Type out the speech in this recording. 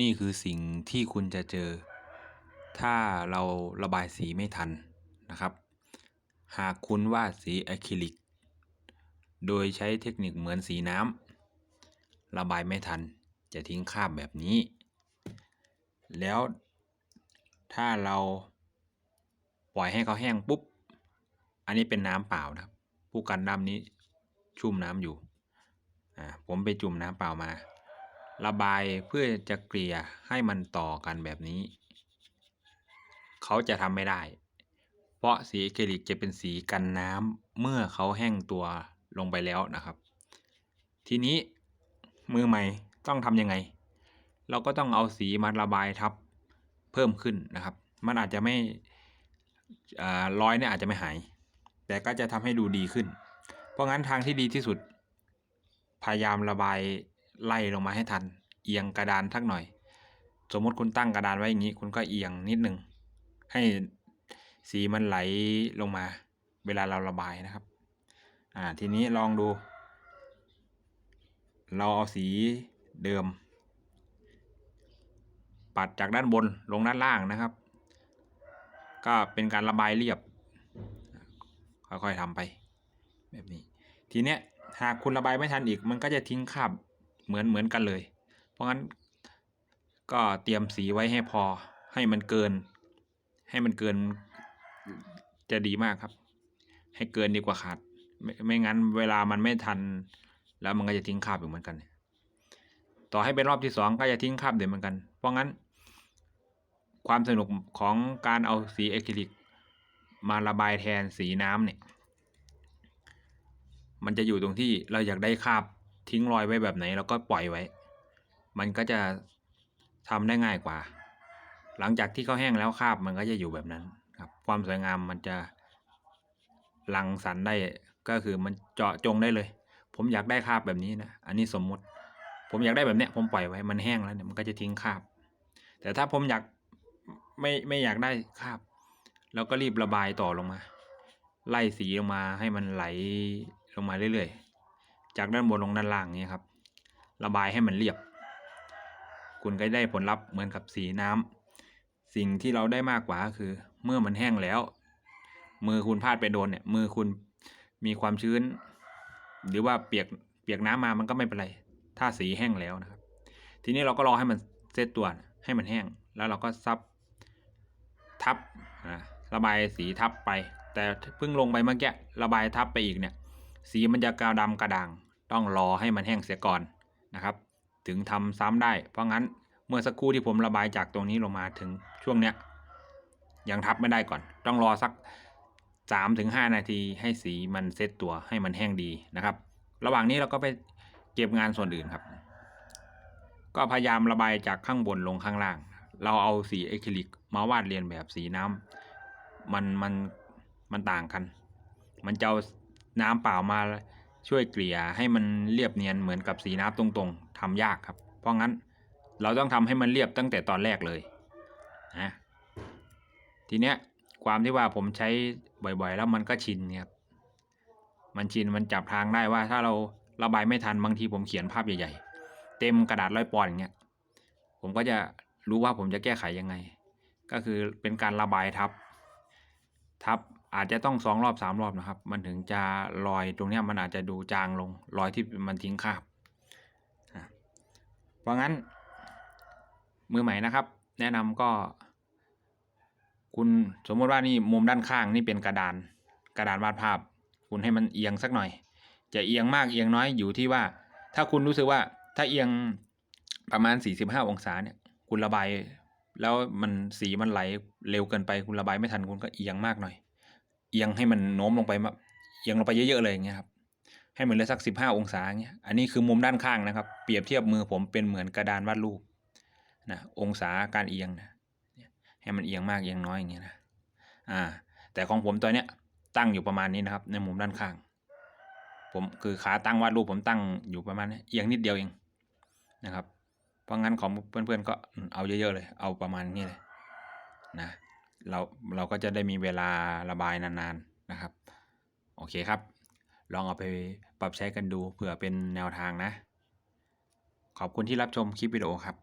นี่คือสิ่งที่คุณจะเจอ ถ้าเราระบายสีไม่ทันนะครับ หากคุณวาดสีอะคริลิก โดยใช้เทคนิคเหมือนสีน้ำระบายไม่ทันจะทิ้งคราบแบบนี้ แล้วถ้าเราปล่อยให้เขาแห้งปุ๊บ อันนี้เป็นน้ำเปล่านะครับ ผู้กันดำนี้ชุ่มน้ำอยู่ อ่า ผมไปจุ่มน้ำเปล่ามา ระบายเพื่อจะเกลี่ยให้มันต่อกันแบบนี้ เขาจะทำไม่ได้ เพราะสีอะคริลิกจะเป็นสีกันน้ำเมื่อเขาแห้งตัวลงไปแล้วนะครับ ทีนี้มือใหม่ต้องทำยังไง เราก็ต้องเอาสีมาระบายทับเพิ่มขึ้นนะครับ มันอาจจะไม่อ่ารอยเนี่ยอาจจะไม่หาย แต่ก็จะทำให้ดูดีขึ้น เพราะงั้นทางที่ดีที่สุด พยายามระบาย ไล่ลงมาให้ทัน เอียงกระดานทักหน่อย สมมติคุณตั้งกระดานไว้อย่างนี้ คุณก็เอียงนิดหนึ่งให้สีมันไหลลงมา เวลาเราระบายนะครับ อ่าทีนี้ลองดู เราเอาสีเดิม ปัดจากด้านบนลงด้านล่างนะครับ ก็เป็นการระบายเรียบ ค่อยๆทำไป แบบนี้ ทีเนี้ยหากคุณระบายไม่ทันอีก มันก็จะทิ้งคราบ เหมือนเหมือนกันเลย เพราะงั้นก็เตรียมสีไว้ให้พอให้มันเกิน ให้มันเกินจะดีมากครับ ให้เกินดีกว่าขาด ไม่ไม่งั้นเวลามันไม่ทัน แล้วมันก็จะทิ้งคาบอยู่เหมือนกัน ต่อให้เป็นรอบที่สองก็จะทิ้งคาบเดี๋ยวเหมือนกัน เพราะงั้น ความสนุกของการเอาสีอะคริลิกมาระบายแทนสีน้ำเนี่ย มันจะอยู่ตรงที่เราอยากได้คาบ ทิ้งรอยไว้แบบไหนเราก็ปล่อยไว้ มันก็จะทำได้ง่ายกว่า หลังจากที่เขาแห้งแล้วคราบมันก็จะอยู่แบบนั้นครับ ความสวยงามมันจะรังสรรได้ก็คือมันเจาะจงได้เลย ผมอยากได้คราบแบบนี้นะอันนี้สมมุติ ผมอยากได้แบบเนี้ยผมปล่อยไว้มันแห้งแล้วเนี่ยมันก็จะทิ้งคราบ แต่ถ้าผมอยากไม่ไม่อยากได้คราบเราก็รีบระบายต่อลงมา ไล่สีลงมาให้มันไหลลงมาเรื่อยๆ จากด้านบนลงด้านล่างนี้ครับ ระบายให้มันเรียบ คุณก็ได้ผลลัพธ์เหมือนกับสีน้ำสิ่งที่เราได้มากกว่าคือ เมื่อมันแห้งแล้ว มือคุณพลาดไปโดนเนี่ย มือคุณมีความชื้น หรือว่าเปียกเปียกน้ำมามันก็ไม่เป็นไร ถ้าสีแห้งแล้วนะครับ ทีนี้เราก็รอให้มันเซตตัวให้มันแห้ง แล้วเราก็ซับทับนะระบายสีทับไป แต่เพิ่งลงไปเมื่อกี้ระบายทับไปอีกเนี่ย สีมันจะกาวดำกระด่าง ต้องรอให้มันแห้งเสียก่อนนะครับ ถึงทำซ้ำได้ เพราะงั้นเมื่อสักครู่ที่ผมระบายจากตรงนี้ลงมาถึงช่วงเนี้ยยังทับไม่ได้ก่อน ต้องรอสักสามถึงห้านาทีให้สีมันเซตตัวให้มันแห้งดีนะครับ ระหว่างนี้เราก็ไปเก็บงานส่วนอื่นครับ ก็พยายามระบายจากข้างบนลงข้างล่าง เราเอาสีอะคริลิกมาวาดเรียนแบบสีน้ำมันมันมันต่างกัน มันจะเอาน้ำเปล่ามา ช่วยเกลี่ยให้มันเรียบเนียนเหมือนกับสีน้ำตรงๆทำยากครับ เพราะงั้นเราต้องทำให้มันเรียบตั้งแต่ตอนแรกเลยนะทีเนี้ยความที่ว่าผมใช้บ่อยๆ แล้วมันก็ชินครับมันชินมันจับทางได้ว่าถ้าเราระบายไม่ทันบางทีผมเขียนภาพใหญ่ ๆ เต็มกระดาษร้อยปอนด์อย่างเงี้ยผมก็จะรู้ว่าผมจะแก้ไขยังไง ก็คือเป็นการระบายทับ ทับ อาจจะต้องสองรอบสามรอบนะครับ มันถึงจะรอยตรงนี้มันอาจจะดูจางลงรอยที่มันทิ้งคราบเพราะงั้น มือใหม่นะครับ แนะนำก็ คุณสมมติว่านี่มุมด้านข้างนี่เป็นกระดาน กระดานวาดภาพ คุณให้มันเอียงสักหน่อย จะเอียงมากเอียงน้อยอยู่ที่ว่า ถ้าคุณรู้สึกว่าถ้าเอียงประมาณ 45 องศาเนี่ยคุณระบายแล้วมันสีมันไหลเร็วเกินไปคุณระบายไม่ทันคุณก็เอียงมากหน่อย เอียงให้มันโน้มลงไปมาเอียงลงไปเยอะๆเลยอย่างเงี้ยครับให้มันเหลือสัก15องศาอย่าเงี้ยอันนี้คือมุมด้านข้างนะครับ เปรียบเทียบมือผมเป็นเหมือนกระดานวาดรูปนะองศาการเอียงนะให้มันเอียงมากเอียงน้อยอย่างเงี้ยนะอ่า แต่ของผมตัวเนี้ยตั้งอยู่ประมาณนี้นะครับ ในมุมด้านข้าง ผมคือขาตั้งวาดรูปผมตั้งอยู่ประมาณนี้เอียงนิดเดียวเองนะครับ เพราะงั้นของเพื่อนๆก็เอาเยอะๆเลย เอาประมาณนี้เลยนะ เราเราก็จะได้มีเวลาระบายนานๆนะครับ โอเคครับ ลองเอาไปปรับใช้กันดูเผื่อเป็นแนวทางนะ ขอบคุณที่รับชมคลิปวิดีโอครับ